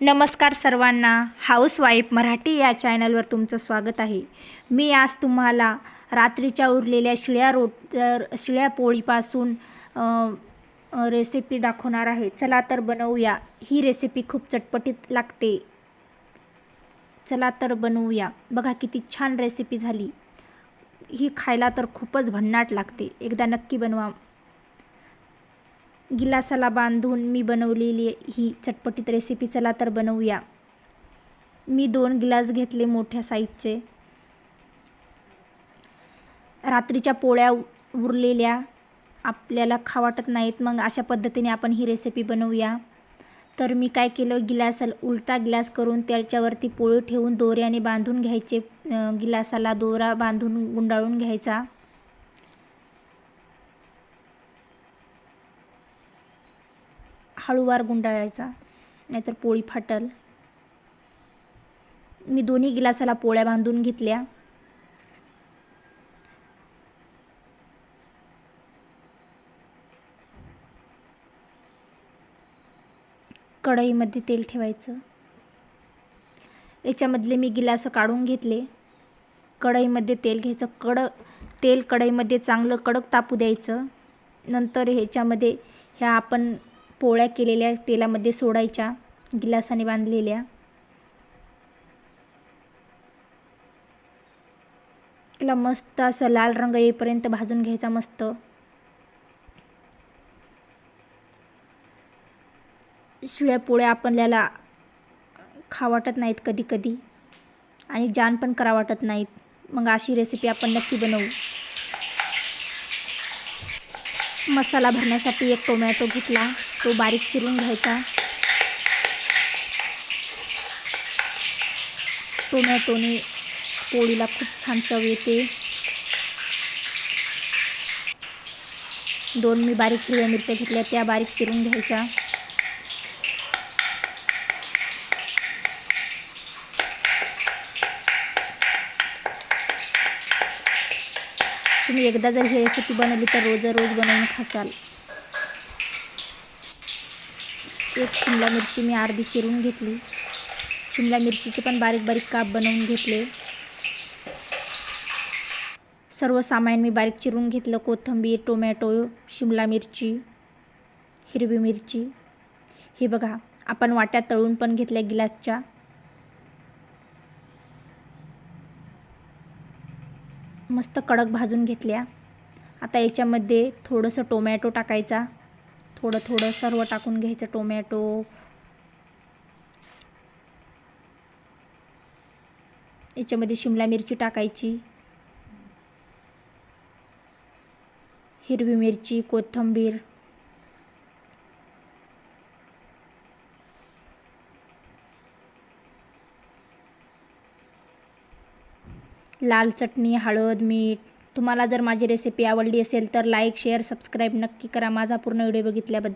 नमस्कार सर्वांना. हाऊसवाईफ मराठी या चॅनलवर तुमचं स्वागत आहे. मी आज तुम्हाला रात्रीच्या उरलेल्या शिळ्या रोट शिळ्या पोळीपासून रेसिपी दाखवणार आहे. चला तर बनवूया. ही रेसिपी खूप चटपटीत लागते. चला तर बनवूया. बघा किती छान रेसिपी झाली. ही खायला तर खूपच भन्नाट लागते. एकदा नक्की बनवा. गिलासाला बांधून मी बनवलेली ही चटपटीत रेसिपी चला तर बनवूया. मी दोन गिलास घेतले मोठ्या साईजचे रात्रीच्या पोळ्या उरलेल्या. आपल्याला खा वाटत नाहीत मग अशा पद्धतीने आपण ही रेसिपी बनवूया. तर मी काय केलं गिलास उलटा गिलास करून त्याच्यावरती पोळी ठेवून दोऱ्याने बांधून घ्यायचे. गिलासाला दोरा बांधून गुंडाळून घ्यायचा. हळूवार गुंडाळायचा नाहीतर पोळी फाटल. मी दोन्ही गिलासाला पोळ्या बांधून घेतल्या. कढईमध्ये तेल ठेवायचं. याच्यामधले मी गिलास काढून घेतले. कढईमध्ये तेल घ्यायचं. कड तेल कढईमध्ये चांगलं कडक तापू द्यायचं. नंतर ह्याच्यामध्ये ह्या आपण पोळ्या केलेल्या तेलामध्ये सोडायच्या गिलासाने बांधलेल्या. याला मस्त असं लाल रंग येईपर्यंत भाजून घ्यायचा मस्त. शिळ्या पोळ्या आपल्याला खा वाटत नाहीत कधी कधी. आणि जान पण करा वाटत नाहीत. मग अशी रेसिपी आपण नक्की बनवू. मसाला भरण्यासाठी एक टोमॅटो घेतला. तो बारीक चिरून घ्यायचा. टोमॅटोने पोळीला खूप छान चव येते. दोन मी बारीक हिरव्या मिरच्या घेतल्या. त्या बारीक चिरून घ्यायच्या. तुम्ही एकदा जर ही रेसिपी बनवली तर रोज रोज बनवून खासाल. एक शिमला मिरची मी अर्धी चिरून घेतली. शिमला मिरचीचे पण बारीक बारीक काप बनवून घेतले. सर्व सामान मी बारीक चिरून घेतलं. कोथिंबीर टोमॅटो शिमला मिरची हिरवी मिरची. हे बघा आपण वाट्या तळून पण घेतल्या गिलासच्या. मस्त कडक भाजून घेतल्या. आता याच्यामध्ये थोडंसं टोमॅटो टाकायचा. थोडं थोडं सर्व टाकून घ्यायचं टोमॅटो. याच्यामध्ये शिमला मिरची टाकायची. हिरवी मिरची कोथिंबीर. लाल चटणी हळद मीठ. तुम्हाला जर माझी रेसिपी आवडली असेल तर लाईक शेअर सबस्क्राईब नक्की करा. माझा पूर्ण व्हिडिओ बघितल्याबद्दल.